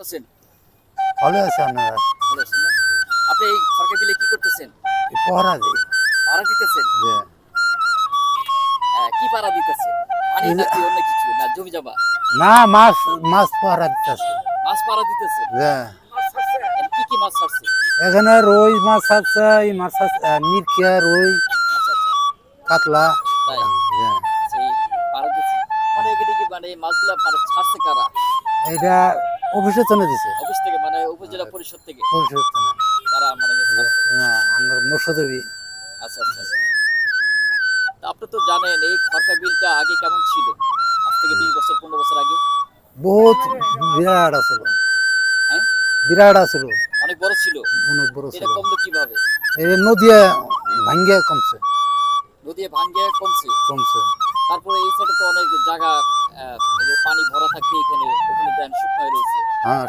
আছেন? ভালো আছে আপনারা? ভালো আছেন না? আপনি এই সরকার বিলে কি করতেছেন? এই পহরা দিই। দিতেছেন? যে আহ, কি ভাড়া দিতেছেন? পানি এই নাকি অন্য কিছু? না জমি জমা? না মাছ মাছ পহরা দিতেছে। মাছ দিতেছেন? যে এর কি কি মাছ ছাড়ছে? এখানে রুই মাছ আছে এই মাছ আছে মিরকিয়া রুই আচ্ছা আচ্ছা। কাতলা। তাই? যে সেই ভাড়া দিচ্ছে মানে কি মানে এই মাছগুলো মানে ছাড়ছে কারা? এটা অফিসে চলে দিছে। অফিস থেকে মানে উপজেলা পরিষদ থেকে? অফিসে চলে তারা মানে আমরা মুর্শদেবী আচ্ছা আচ্ছা আচ্ছা। আপনি তো জানেন এই খরকা বিলটা আগে কেমন ছিল? আজ থেকে বিশ বছর পনেরো বছর আগে? বহুত বিরাট আছিল। হ্যাঁ? বিরাট আছিল। অনেক বড় ছিল? অনেক বড় ছিল। কমলো কীভাবে? এই নদী ভাঙ্গে কমছে। নদী ভাঙ্গে কমছে? কমছে। তারপরে এই সাইডে তো অনেক জায়গা পানি ভরা থাকে এখানে ওখানে দেন শুকনো রয়েছে। হ্যাঁ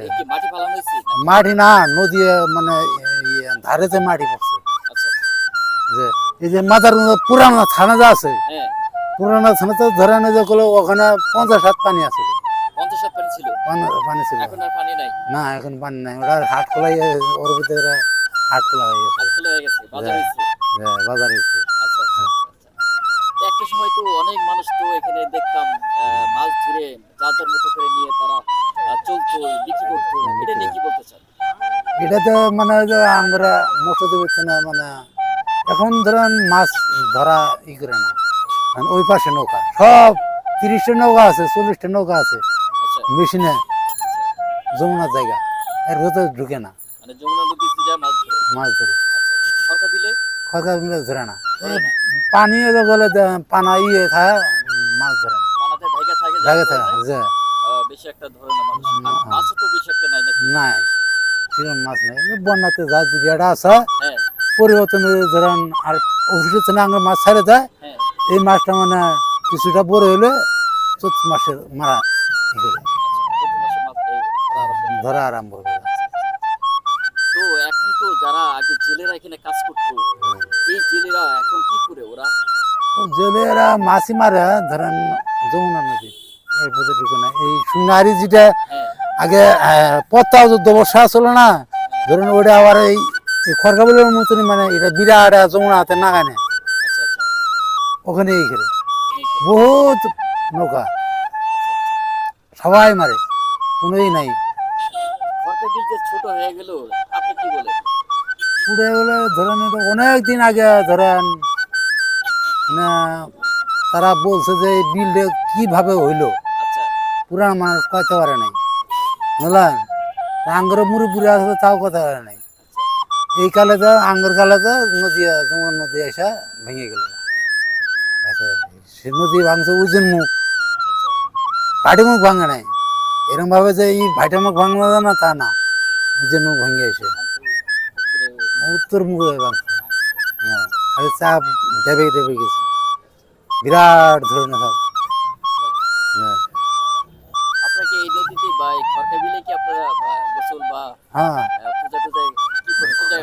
এই মাটি ফালানো হয়েছে? মাটি না নদী মানে এই ধারেতে মাটি পড়ছে। আচ্ছা আচ্ছা। যে এই যে মাথার পুরানো থানা যা আছে হ্যাঁ। পুরানো থানা তো ধরে না যে ওখানে পঞ্চাশ হাত পানি আছে। পঞ্চাশ হাত পানি ছিল? পানি- পানি ছিল। এখন আর পানি নাই? না এখন পানি নাই। ওটা হাট খোলাই ওর ভিতরে হাট খোলা হয়ে গেছে। হাত খোলা হয়ে গেছে বাজার হ্যাঁ। হয়েছে? যে বাজারে এসে। তো একটা সময় তো অনেক মানুষ তো এখানে দেখতাম মাছ ধরে যার যার মতো করে নিয়ে তারা চলতো বিক্রি করতো। এটা নিয়ে কি বলতে চান? এটাতে মানে যে আমরা বেরোতে না মানে এখন ধরেন মাছ ধরা ই করে না। ওই পাশে নৌকা সব তিরিশটা নৌকা আছে চল্লিশটা নৌকা আছে আচ্ছা। মেশিনে যমুনার জায়গা এর ভেতরে ঢুকে না। মানে মাছ ধরে? ধরে। আচ্ছা আচ্ছা। বিলে মিলে ধরে না। পানি বলে পানা ইয়ে থাকে মাছ ধরে থাকে যে বেশি একটা ধরে না। মাছও তো বেশি একটা নাই নাকি? নাই মাছ নেই। এই বন্যাতে যা যেটা আছে হ্যাঁ। পরিবর্তন ধরেন আর আমরা মাছ ছাড়ে দেয় হ্যাঁ। এই মাছটা মানে কিছুটা বড় হলে চৈত মাসে মারা আচ্ছা মাছ ধরা আরম্ভ করে তো এখন তো যারা আগে জেলেরা এখানে কাজ করতো এই জেলেরা এখন কি করে ওরা? জেলেরা মাছই মারে ধরেন যমুনা নদী না। এই সুনারি যেটা হ্যাঁ। আগে যুদ্ধ বর্ষা ছিল না ধরুন ওটা আবার এই এই মতনই মানে এটা বিরাট যমুনা হাতে নাগানে। আচ্ছা আচ্ছা। ওখানে এই করে বহুত নৌকা। সবাই মারে কোনোই নাই। ছোট হয়ে গেল আপনি কি বলেন? পুড়ে গেলে ধরেন এটা অনেক দিন আগে ধরেন মানে তারা বলছে যে এই বিলটা কীভাবে হইল? আচ্ছা। পুরান মানুষ কইতে পারে নাই। বুঝলেন? আঙ্গর মুড়ি পুরে আসলে তাও কথা পারে নাই। এই কালেতে আঙ্গর কালেতে নদী তোমার নদী এসে ভেঙে গেল। আচ্ছা সে নদী ভাঙছে উজন মুখ। ভাটি মুখ ভাঙে নাই। এরকম ভাবে যে এই ভাইটা মুখ ভাঙলো না তা না। উজন মুখ ভেঙে এসে। উত্তর মুখে ভাঙছে হ্যাঁ খালি চাপ ডেবে ডেবে গেছে। বিরাট ধরনের সব হ্যাঁ। আপনাকে এই নদীতে বা এই খরকা বিলে কি আপনারা গোসল বা হ্যাঁ। পূজা টুজায় কি করে পূজায়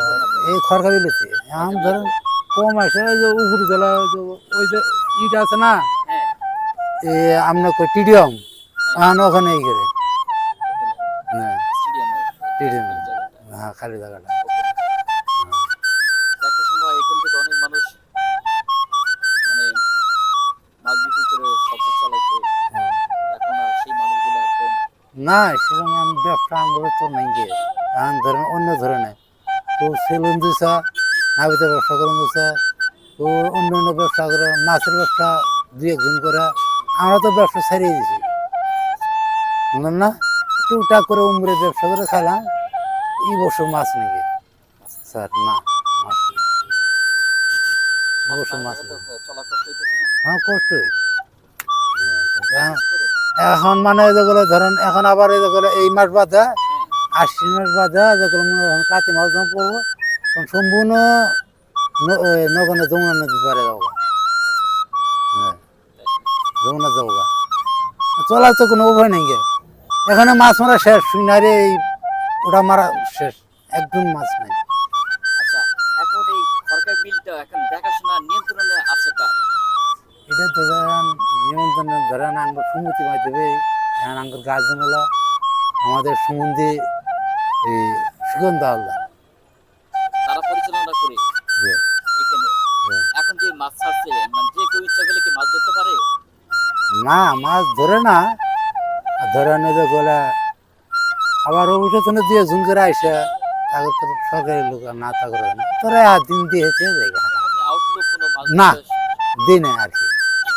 এই বিলেতে আম ধরেন কম আসে ওই যে উপরে জেলা ওই যে ওই যে ইট আছে না? হ্যাঁ। এ আমরা কই টিডিয়াম। আন ওখানে এই করে হ্যাঁ। টিডিয়াম। হ্যাঁ খালি জায়গাটা। না সেরকম আমি ব্যবসা আঙ্গুলো তো নাই গিয়ে আন ধরেন অন্য ধরনের তো সেলুন দিছে নাবিতে ব্যবসা করুন দিছে। তো অন্য অন্য ব্যবসা করে মাছের ব্যবসা দুই একজন করে। আমরা তো ব্যবসা ছাড়িয়ে দিছি। বুঝলেন না? টুকটাক করে উমরে ব্যবসা করে খাইলাম। এই বছর মাছ নাকি স্যার না মাছ মাছ। কষ্ট না। হ্যাঁ কষ্টই হ্যাঁ, করে? এখন মানে যেগুলো ধরেন এখন আবার এই যেগুলো এই মাস বাদে আশ্বিন মাস বাদে যেগুলো কাতি মাস যখন পড়ব তখন সম্পূর্ণ নগনে যমুনা নদী পারে যাব হ্যাঁ যমুনা যাব চলার তো কোনো উপায় নেই গে। এখানে মাছ মারা শেষ সুইনারে এই ওটা মারা শেষ একদম মাছ নেই। আচ্ছা এখন এই সরকার বিলটা এখন দেখাশোনা নিয়ন্ত্রণে আছে কার এটা তো নিমন্ত্রণ ধরেন আঙ্গুর সুমতি মাই দেবে। এখন আঙ্গুর গার্জেন হলো আমাদের সুমন্দি এই সুগন্ধ হালদার। তারা পরিচালনা করে। যে এখানে। হ্যাঁ। এখন যে মাছ ছাড়ছে মানে যে কেউ ইচ্ছা করলে কি মাছ ধরতে পারে? না মাছ ধরে না। ধরে নিয়ে গেলে আবার তো দিয়ে জুন করে আইসে তাকে তো সরকারি লোক না তা করে না। তোরা দিন দিয়েছে জায়গা না। দিনে আর কি।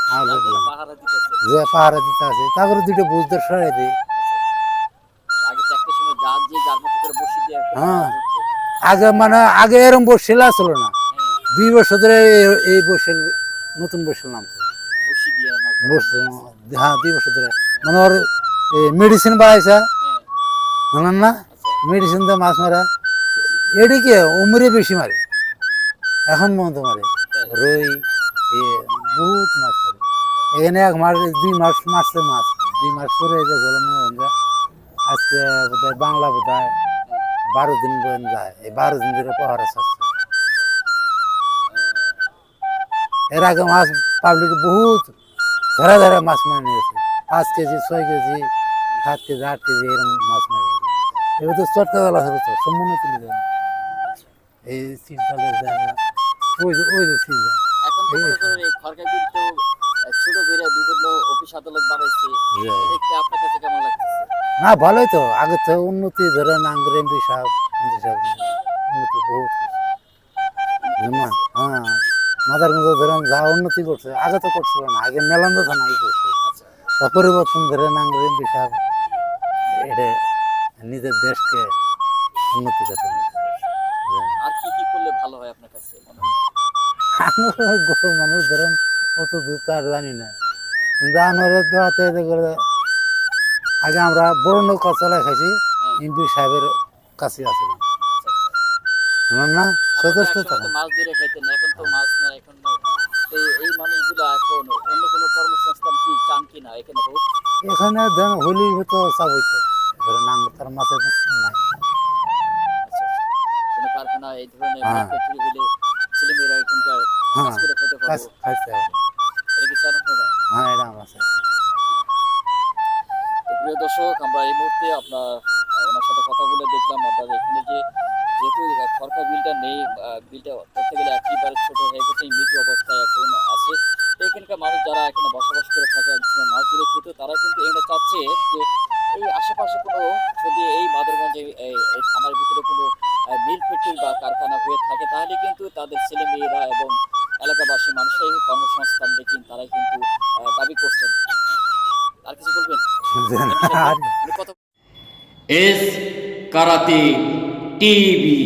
যে পাহারা দিতে আছে তারপরে দুটো বুঝতে সরাই দিই। মতো হ্যাঁ। আগে মানে আগে এরম বসছিল আসলো না। হ্যাঁ। দুই বছর ধরে এই- বসেল নতুন বসেল নাম। হ্যাঁ দুই বছর ধরে। মানে ওর মেডিসিন বাড়াইছে। হ্যাঁ না? আচ্ছা। মেডিসিন দিয়ে মাছ মারা। এদিকে উমরে বেশি মারে। এখন পর্যন্ত মারে। রুই বহুত মাছ এখানে এক মাস, দুই মাস মারছে মাছ দুই মাস পরে এই যে গরম আমরা আজকে বোধহয় বাংলা বোধহয় বারো দিন পর্যন্ত যায়। এই বারো দিন ধরে পাহাড়ে ছাড়ছে এর আগে মাছ পাবলিক বহুত ধরা ধরা মাছ মেরে নিয়েছে। পাঁচ কেজি, ছয় কেজি, সাত কেজি, আট কেজি এরকম মাছ মেরে এবার তো চটকা গলা হবে তো সম্পূর্ণ তুলে দেবে এই শীতকালে ওই যে ওই যে শীত ছোট করে বিভিন্ন অফিস আদালত বানাইছে। দেখতে আপনার কাছে কেমন না ভালোই তো। আগে তো উন্নতি ধরে নাঙ্গর এমপি সাহেব উন্নতি বহুত হ্যাঁ মাথার মধ্যে ধরেন যা উন্নতি করছে আগে তো করছিল না আগে মেলান্দ থানাই করছে আচ্ছা তা পরিবর্তন ধরে নাঙ্গর এমপি সাহেব এটা নিজের দেশকে উন্নতি করতে আর কি কি করলে ভালো হয় আপনার কাছে? মনে হয় আমরা গরু মানুষ ধরেন অত দূর জানি না। কিন্তু আমার তো হাতে হাতে করে আগে আমরা বড় নৌকা চলাই খাইছি এমপি সাহেবের কাছে আসলাম। আমার না? যথেষ্ট মাছ ধরে খাইতেন এখন তো মাছ না এখন এই- মানুষগুলো এখন অন্য কোনো কর্মসংস্থান কি চান কি না? এখানে হোক। এখানে দেন হোলির ভিতর সব হইতো। এবারে নাম তার মাছের নাই। কোনো কারখানা এই ধরনের হ্যাঁ। ফ্যাক্টরি হলে ছেলেমেয়েরা এখানকার কাজ করে খেতে পারব। খাইছে এটা কি হ্যাঁ এটা আমার আছে। প্রিয় দর্শক আমরা এই মুহূর্তে আপনার ওনার সাথে কথা বলে দেখলাম আপনার এখানে যে যেহেতু আহ, বিলটা নেই বিলটা ধরতে গেলে একেবারে ছোট হয়ে গেছে মৃত অবস্থায় এখন আছে। এখানকার মানুষ যারা এখানে বসবাস করে থাকে মাছ ধরে খেত তারা কিন্তু এখানে চাচ্ছে যে এই আশেপাশে কোনো যদি এই মাদরগঞ্জে এই এই থানার ভিতরে কোনো মিল ফ্যাক্টরি বা কারখানা হয়ে থাকে তাহলে কিন্তু তাদের ছেলে মেয়েরা এবং এলাকাবাসী মানুষের কর্মসংস্থান দেখি তারাই কিন্তু দাবি করছেন। আর কিছু বলবেন? S karate TV.